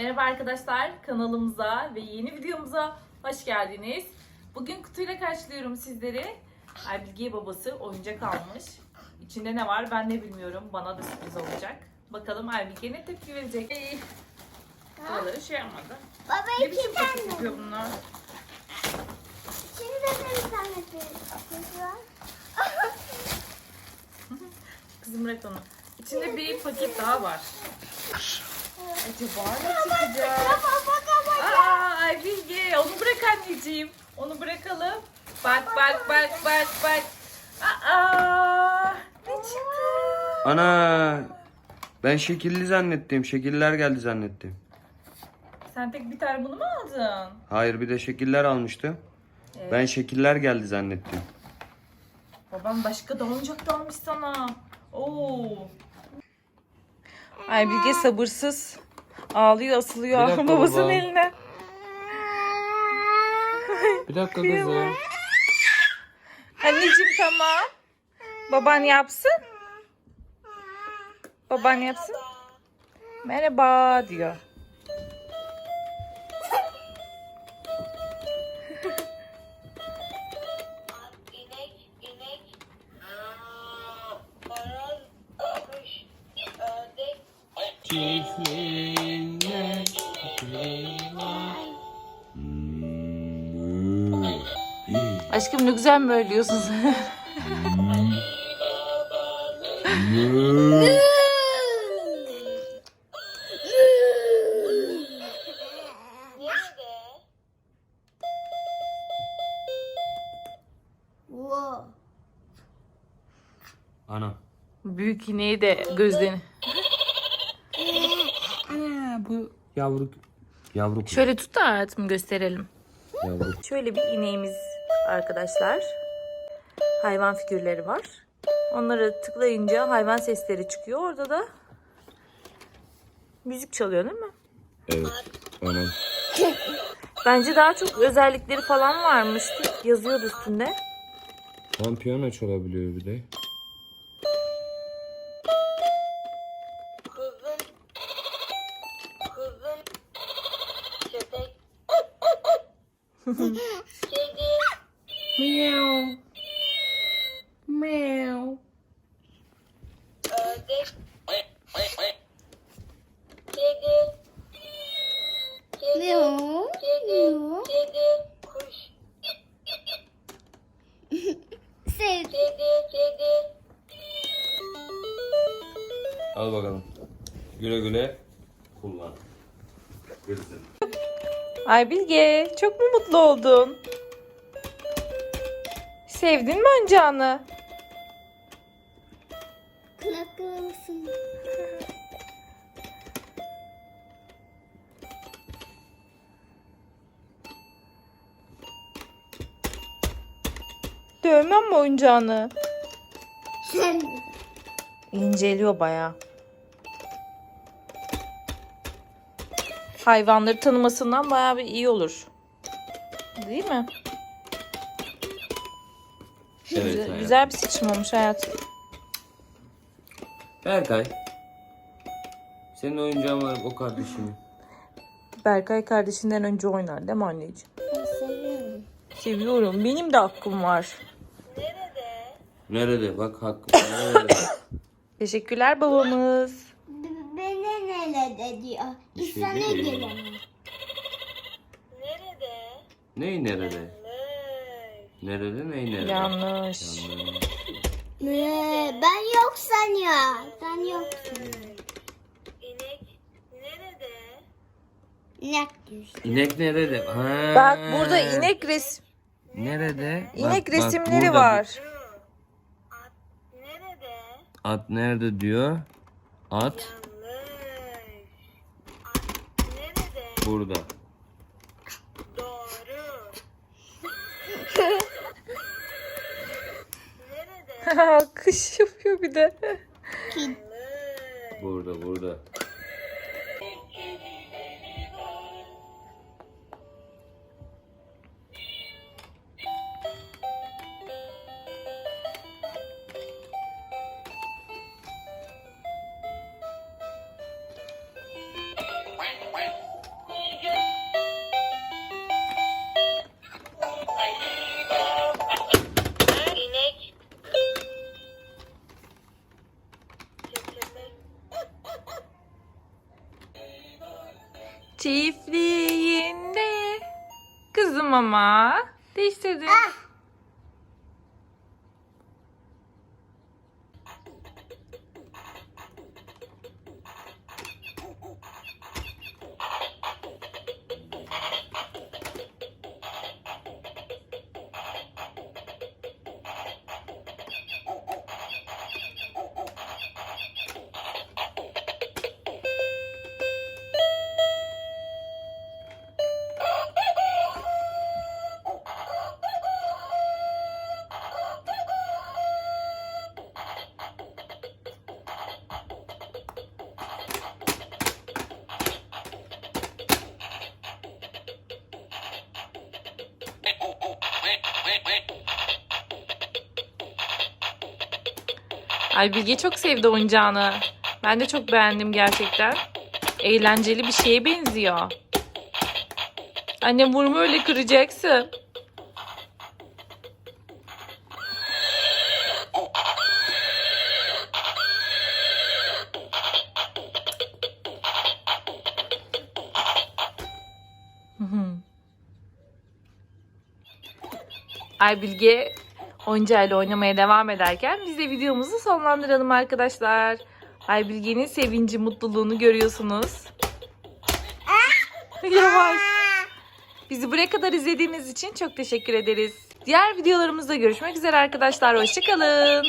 Merhaba arkadaşlar, kanalımıza ve yeni videomuza hoş geldiniz. Bugün kutuyla karşılıyorum sizleri. Erbilge babası oyuncak almış. İçinde ne var ben de bilmiyorum. Bana da sürpriz olacak. Bakalım Erbilge ne tepki verecek. Ey, Buraları şey yapmadı. Baba Ne iki biçim paket tane. yapıyor bunlar? Şimdi de bir tane bir var. Kızım bırak onu. İçinde bir paket daha var. Acaba ne çıkacak? Aa Erbilge onu bırak anneciğim. Onu bırakalım. Bak bak bak bak bak. Aa ne çıktı? Ana ben şekilli zannettim. Şekiller geldi zannettim. Sen tek bir tane bunu mu aldın? Hayır bir de şekiller almıştım. Evet. Ben şekiller geldi zannettim. Babam başka da oyuncak da almış sana. Oo. Ay Bilge sabırsız. Ağlıyor asılıyor Bir dakika babasının baba. eline. Bir dakika kızım. Anneciğim tamam. Baban yapsın. Baban yapsın. Merhaba diyor. Aşkım ne güzel mi ölüyorsun sen? Ana. Büyük ineği de gözlerini. Bu yavru yavru kuş. Şöyle tut da hayatım gösterelim. Yavru. Şöyle bir ineğimiz arkadaşlar. Hayvan figürleri var. Onları tıklayınca hayvan sesleri çıkıyor. Orada da müzik çalıyor değil mi? Evet. Ana. Bence daha çok özellikleri falan varmış. Yazıyordu üstünde. Tam piyano çalabiliyor bir de. Meow. Meow. ördek, kedi, kedi, Meow. kedi, kedi, kuş, Sev. kedi, kedi, Al bakalım. Güle güle kullan. Kızım. Ay Bilge çok mu mutlu oldun? Sevdin mi oyuncağını? Kulaklarımsın. Dövmem mi oyuncağını? Sen. İnceliyor bayağı. Hayvanları tanımasından bayağı bir iyi olur. Değil mi? Evet. güzel, hayatım. güzel bir seçim olmuş hayatım. Berkay. Senin oyuncağın var o kardeşimin. Berkay kardeşinden önce oynar değil mi anneciğim? Ben seviyorum. Seviyorum. Benim de hakkım var. nerede? Nerede? Bak hakkı. Nerede? Teşekkürler babamız. B- Beni nerede diyor. Bir şey İnsan ne değil. diyor? Nerede? Ney nerede? Yanlış. Nerede ney nerede? Yanlış. Yanlış. Ne? Ben yok sanıyor. Sen yoksun. İnek nerede? Ne diyorsun? İnek nerede? Ha. Bak burada inek resim Nerede? inek Bak, bak, resimleri burada. var. At nerede? At nerede diyor? At nerede? Burada. Doğru. nerede? Kış yapıyor bir de. Burada burada. Çiftliğinde. Kızım ama. Değiştirdin. Ay Bilge çok sevdi oyuncağını. Ben de çok beğendim gerçekten. Eğlenceli bir şeye benziyor. Anne vurma öyle kıracaksın. Ay Bilge oyuncağıyla oynamaya devam ederken biz de videomuzu sonlandıralım arkadaşlar. Ay Bilge'nin sevinci, mutluluğunu görüyorsunuz. Yavaş. Bizi buraya kadar izlediğiniz için çok teşekkür ederiz. Diğer videolarımızda görüşmek üzere arkadaşlar. Hoşçakalın.